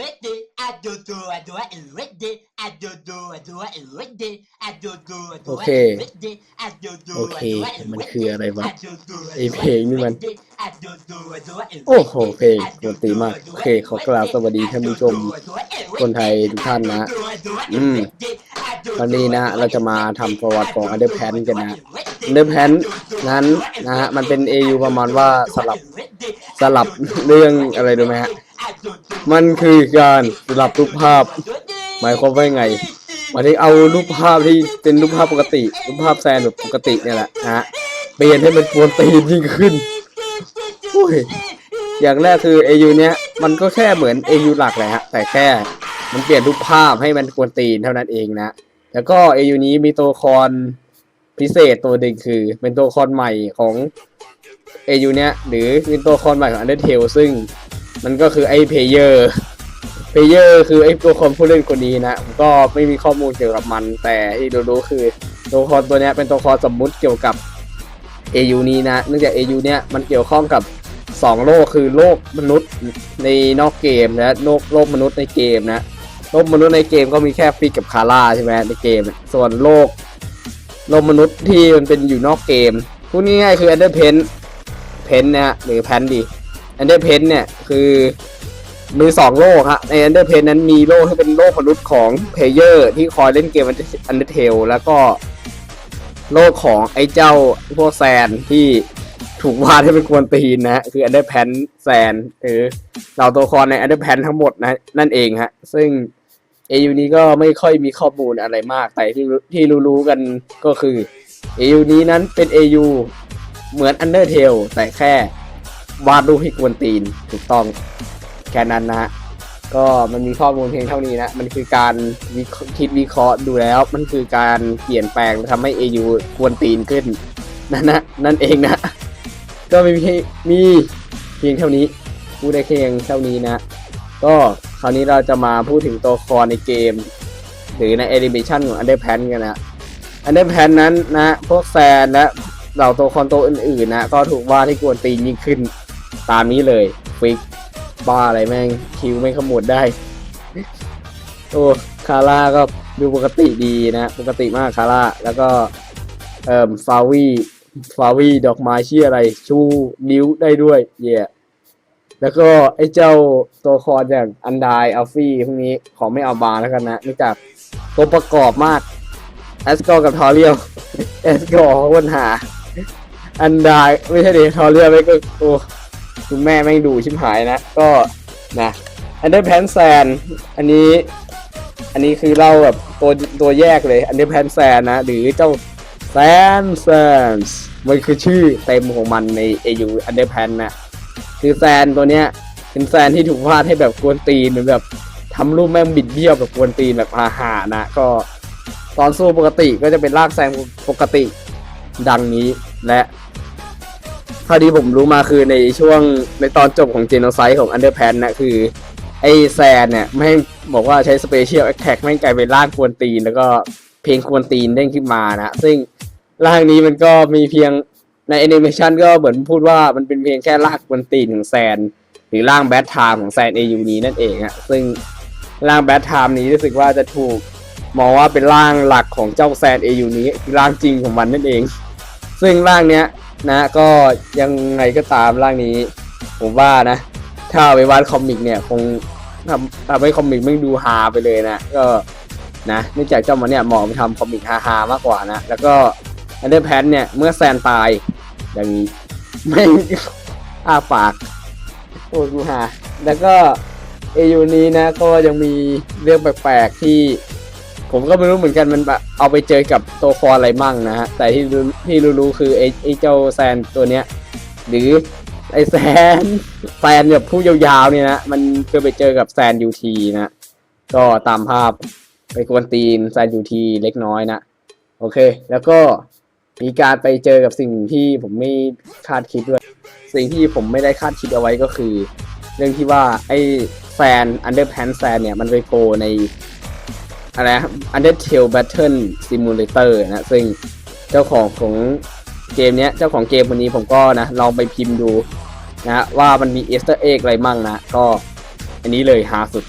ready, I do do, I do it ready, I do do, I do it ready, I do do, I do โอ it เค ready, I do do, โอ I เค do it มันคืออะไรวะ I do do, I ไอ้ do เพลงนี่มัน it ready, I do do, I do it โอ้โห ready, เพลง I ด do นตรี do, มาก I do โอเค it ขอกราบสวัสดี ready, ท่าน I ผู้ do ชม do, I do it คนไทย ready, ทุกท่านนะ I do do, I do it อืม ready, I do วัน do, นี้ I นะ do เรา it จะมา ready, ทำประวัติของ I do Underpants do, I กัน do นะ it ready, Underpants I do do, I นั้น do it นะฮะ ready, มันเป็น I AU do ประมาณ do, ว่า I do สลับ it ready, สลับเรื่องอะไรรู้ไหมฮะ มันคือการสลับรูปภาพ หมายความว่ายังไงหมายถึงเอารูปภาพที่เป็นรูปภาพปกติ รูปภาพแซนแบบปกติเนี่ยแหละนะฮะเปลี่ยนให้มันกวนตีนยิ่งขึ้นโอ้ยอย่างแรกคือ AU เนี้ยมันก็แค่เหมือน AU หลักเลยฮะแต่แค่มันเปลี่ยนรูปภาพให้มันกวนตีนเท่านั้นเองนะแล้วก็ AU นี้มีตัวละครพิเศษตัวหนึ่งคือ เป็นตัวละครใหม่ของ AU เนี้ยหรือเป็นตัวละครใหม่ของ Undertale ซึ่ง มันก็คือไอ้เพเยอร์เพเยอร์คือไอ้ตัวครผู้เล่นคนนี้นะ ก็ไม่มีข้อมูลเกี่ยวกับมัน แต่ที่รู้ๆคือตัวครตัวเนี้ยเป็นตัวครสมมุติเกี่ยวกับ AU นี้นะ เนื่องจาก AU เนี้ยมันเกี่ยวข้องกับ 2 โลกคือโลกมนุษย์ในนอกเกมและโลกโลกมนุษย์ในเกมนะ โลกมนุษย์ในเกมก็มีแค่ฟิกกับคาร่าใช่ไหมในเกม ส่วนโลกโลกมนุษย์ที่มันเป็นอยู่นอกเกมพูดง่ายๆคือ Ender Pen Pen เนี่ยหรือ Pen ดิ Ender Pen เพนเนี่ยคือมีสองโลกฮะใน Ender Pen นั้นมีโลกที่เป็นโลกมนุษย์ของเพลเยอร์ที่คอยเล่นเกม Undertale แล้วก็โลกของไอ้เจ้าพวกแซนที่ถูกวาดให้เป็นกวนตีนนะฮะคือ Under Pen แซนหรือเหล่าตัวละครใน Under Pen ทั้งหมดนะนั่นเองฮะ ซึ่ง AU นี้ก็ไม่ค่อยมีข้อมูลอะไรมาก แต่ที่ที่รู้ๆกันก็คือ AU นี้นั้นเป็น AU เหมือน Undertale แต่แค่ วาดรูปให้กวนตีนถูกต้องแค่นั้นนะฮะก็มันมีข้อมูลเพียงเท่านี้นะ มันคือการวิคิดวิเคราะห์ดูแล้ว มันคือการเปลี่ยนแปลงทำให้ AU กวนตีนขึ้นนั่นนะนั่นเองนะ ก็มีมีเพียงเท่านี้พูดได้แค่เพียงเท่านี้นะ ก็คราวนี้เราจะมาพูดถึงตัวละครในเกม หรือในแอนิเมชันของ Underpants กันนะ Underpants นั้นนะ พวกแซนและเหล่าตัวละครตัวอื่นๆนะ ก็ถูกวาดให้กวนตีนยิ่งขึ้น ตามนี้เลยฟิกบ้าอะไรแม่งคิวไม่ขมวดได้ โอ้คาร่าก็ดูปกติดีนะ ปกติมากคาร่าแล้วก็เอ่อฟาวีฟาวีดอกไม้ชื่ออะไร ชูนิ้วได้ด้วยเย่แล้วก็ไอ้เจ้าตัวครอย่างอันไดอัลฟี่พวกนี้ขอไม่เอาบาแล้วกันนะเนื่องจากตัวประกอบมากแอสกอร์กับทอเรียลแอสกอร์ปัญหา อันไดไม่ใช่เดทอเรียลไม่ก็โอ้ คุณแม่แม่ดูชิบหายนะ ก็นะอันเดอร์แพนแซนอันนี้อันนี้คือเล่าแบบตัวตัวแยกเลยอันเดอร์แพนแซนนะ หรือเจ้าแซนแซนส์มันคือชื่อเต็มของมันใน AU Underpan นนะคือแซนตัวเนี้ยเป็นแซนที่ถูกวาดให้แบบกวนตีนเหมือนแบบทำรูปแม่งบิดเบี้ยวแบบกวนตีนแบบอาหานะ ก็ตอนสู้ปกติก็จะเป็นลากแซนปกติดังนี้และ เท่าที่ผมรู้มาคือในช่วงในตอนจบของเจโนไซ d ์ของ Underpan นนะคือ ไอแซนเนี่ยไม่บอกว่าใช้สเปเชียลแอคแท็กไม่กลายเป็นร่างกวนตีน แล้วก็เพลงกวนตีนเด้งขึ้นมานะ ซึ่งร่างนี้มันก็มีเพียงในแอนิเมชันก็เหมือนพูดว่ามันเป็นเพียงแค่ร่างกวนตีนของแซน หรือร่างแบทไทม์ของแซนเอยูนี้นั่นเองอะซึ่งร่างแบทไทม์นี้รู้สึกว่าจะถูกมองว่าเป็นร่างหลักของเจ้าแซนเอยูนี้คือร่างจริงของมันนั่นเอง ซึ่งร่างเนี้ย นะก็ยังไงก็ตามร่างนี้ ผมว่านะ ถ้าไปวาดคอมิกเนี่ยคงทำทำให้คอมิกไม่งดูฮาไปเลยนะก็นะเนื่องจากเจ้ามันเนี่ยเหมาะไปทำคอมิกฮาๆมากกว่านะ แล้วก็อันเดอร์แพนเนี่ยเมื่อแซนตายอย่างนี้ไม่อ้าปากโอ้ดูฮาแล้วก็เอยูนี้นะก็ยังมีเรื่องแปลกๆที่ ผมก็ไม่รู้เหมือนกันมันเอาไปเจอกับตัวฟออะไรมั่งนะฮะ แต่ที่รู้ที่รู้ๆคือไอ้ไอ้เจ้าแซนตัวเนี้ย หรือไอ้แซนแซนแบบผู้ยาวๆเนี่ยนะมันเคยไปเจอกับแซนยูทีนะก็ตามภาพไปกวนตีนแซนยูทีเล็กน้อยนะโอเค แล้วก็มีการไปเจอกับสิ่งที่ผมไม่คาดคิดด้วย สิ่งที่ผมไม่ได้คาดคิดเอาไว้ก็คือ เรื่องที่ว่าไอ้แฟน Underpants แฟนเนี่ยมันไปโผล่ใน อะไรนะ Undertale Battle Simulator นะซึ่งเจ้าของของเกมเนี้ยเจ้าของเกมวันนี้ผมก็นะลองไปพิมพ์ดูนะว่ามันมี Easter egg อะไรมั่งนะ ก็อันนี้เลยหาสุด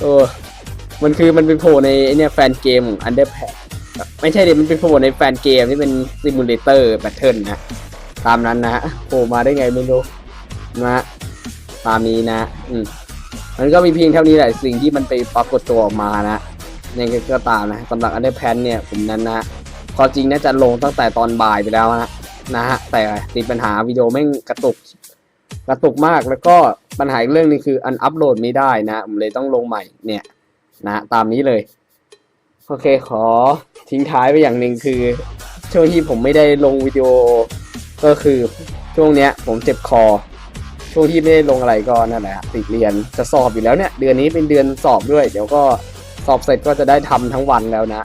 เออมันคือมันเป็นโผล่ในเนี่ยแฟนเกมอันเดอร์แพ ไม่ใช่ดิมันเป็นโผล่ในแฟนเกมที่เป็นซิมูเลเตอร์แบทเทิลนะ ตามนั้นนะฮะโผล่มาได้ไงไม่รู้นะฮะตามนี้นะ อืมมันก็มีเพียงเท่านี้แหละสิ่งที่มันไปปรากฏตัวออกมานะยังไงก็ตามนะสำหรับอันเดอร์แพนเนี่ยผมนั้นนะความจริงน่าจะลงตั้งแต่ตอนบ่ายไปแล้วนะนะฮะแต่ติดปัญหาวิดีโอแม่งกระตุกกระตุกมากแล้วก็ปัญหาอีกเรื่องนึงคืออันอัปโหลดไม่ได้นะผมเลยต้องลงใหม่เนี่ยนะตามนี้เลย โอเคขอทิ้งท้ายไปอย่างหนึ่งคือ ช่วงที่ผมไม่ได้ลงวิดีโอ ก็คือช่วงเนี้ย ผมเจ็บคอ ช่วงที่ไม่ได้ลงอะไรก็นั่นแหละติดเรียนจะสอบอยู่แล้วเนี่ย เดือนนี้เป็นเดือนสอบด้วย เดี๋ยวก็สอบเสร็จก็จะได้ทำทั้งวันแล้วนะ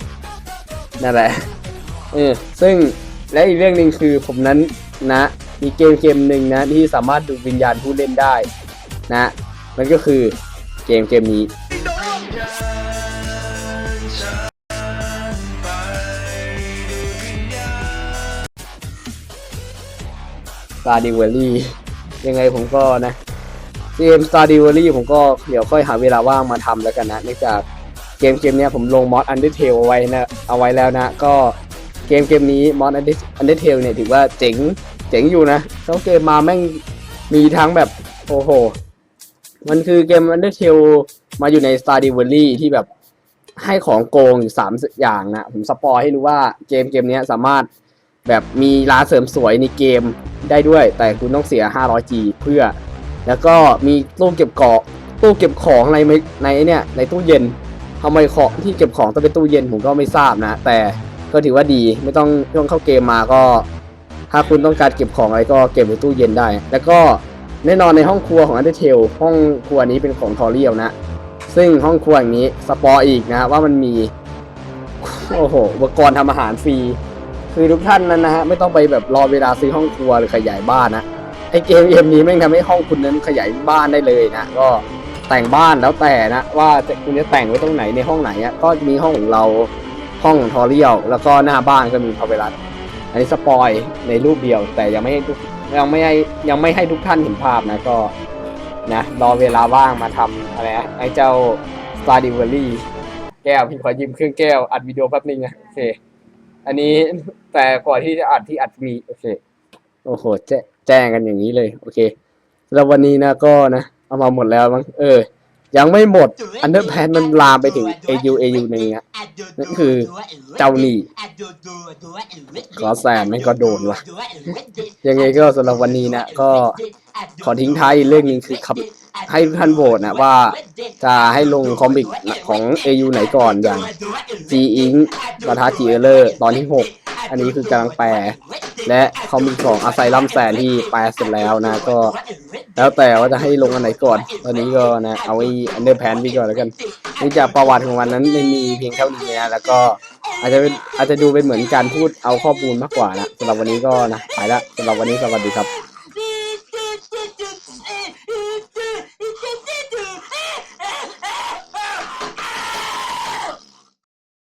นั่นแหละเออซึ่งและอีกเรื่องหนึ่งคือผมนั้นนะ มีเกมเกมหนึ่งนะ ที่สามารถดูวิญญาณผู้เล่นได้ นะ มันก็คือเกมเกมนี้ s t a r d e w a l l y ยังไงผมก็นะเกม s t a r d e w a l l y ผมก็เดี๋ยวค่อยหาเวลาว่างมาทำแล้วกันนะเนื่องจากเกมเกมนี้ผมลงมอด Undertale เอาไว้นะเอาไว้แล้วนะ ก็เกมเกมนี้มอด Undertale เนี่ยถือว่าเจ๋งเจ๋งอยู่นะเขาเกมมาแม่งมีทั้งแบบโอ้โห มันคือเกม Undertale มาอยู่ใน s t a r d e w a l l y ที่แบบให้ของโกงอยู่สามอย่างนะ ผมสปอยให้รู้ว่าเกมเกมนี้สามารถแบบมีร้านเสริมสวยในเกม ได้ด้วย แต่คุณต้องเสีย 500G เพื่อ แล้วก็มีตู้เก็บเกาะตู้เก็บของในไม่ในเนี่ยในตู้เย็นทำไมของที่เก็บของต้องเป็นตู้เย็นผมก็ไม่ทราบนะ แต่ก็ถือว่าดีไม่ต้องไม่ต้องเข้าเกมมาก็ ถ้าคุณต้องการเก็บของอะไรก็เก็บในตู้เย็นได้ แล้วก็แน่นอนในห้องครัวของ Undertale ห้องครัวนี้เป็นของทอเรียลนะ ซึ่งห้องครัวอย่างนี้สปอยอีกนะว่ามันมี โอ้โหอุปกรณ์ทำอาหารฟรี คือทุกท่านนั้นนะฮะไม่ต้องไปแบบรอเวลาซื้อห้องครัวหรือขยายบ้านนะไอเกมเกมนี้แม่งทำให้ห้องคุณนั้นขยายบ้านได้เลยนะก็แต่งบ้านแล้วแต่นะว่าจะคุณจะแต่งไว้ตรงไหนในห้องไหนอะก็มีห้องของเราห้องของทอเรียลแล้วก็หน้าบ้านก็มีพาเวลัสอันนี้สปอยในรูปเดียว แต่ยังไม่ให้ทุกยังไม่ให้ยังไม่ให้ทุกท่านเห็นภาพนะก็นะรอเวลาว่างมาทำอะไรไอเจ้า s t a r d e w a l l y แก้วพี่ขอยืมเครื่องแก้วอัดวิดีโอแป๊บนึงนะโอเค อันนี้แต่ก่อนที่จะอัดที่อัดมีโอเคโอ้โหแจ้แจ้งกันอย่างนี้เลย โอเคแล้ววันนี้นะก็นะเอามาหมดแล้วมั้งเออ ยังไม่หมด Underpad มันลามไปถึง AU AU หนึ่งอะนั่นคือเจ้าหนี้ขอแซนแม่งก็โดนว่ะยังไงก็สำหรับวันนี้นะก็ขอทิ้งท้ายอีกเรื่องหนึ่งคือครับ ให้ท่านโหวตนะว่าจะให้ลงคอมิกของ AU ไหนก่อนอย่าง G Ink ปะทะ G Error ตอนที่ 6 อันนี้คือกำลังแปล และคอมิกของอาไซลัมแซนที่แปลเสร็จแล้วนะก็ แล้วแต่ว่าจะให้ลงอันไหนก่อน ตอนนี้ก็นะเอาไอ้อันเดอร์แพนไปก่อนแล้วกันนื่จากประวัติของวันนั้นไม่มีเพียงเท่านี้นะแล้วก็อาจจะเป็นอาจจะดูเป็นเหมือนการพูดเอาข้อมูลมากกว่านะสำหรับวันนี้ก็นะไปละสำหรับวันนี้สวัสดีครับ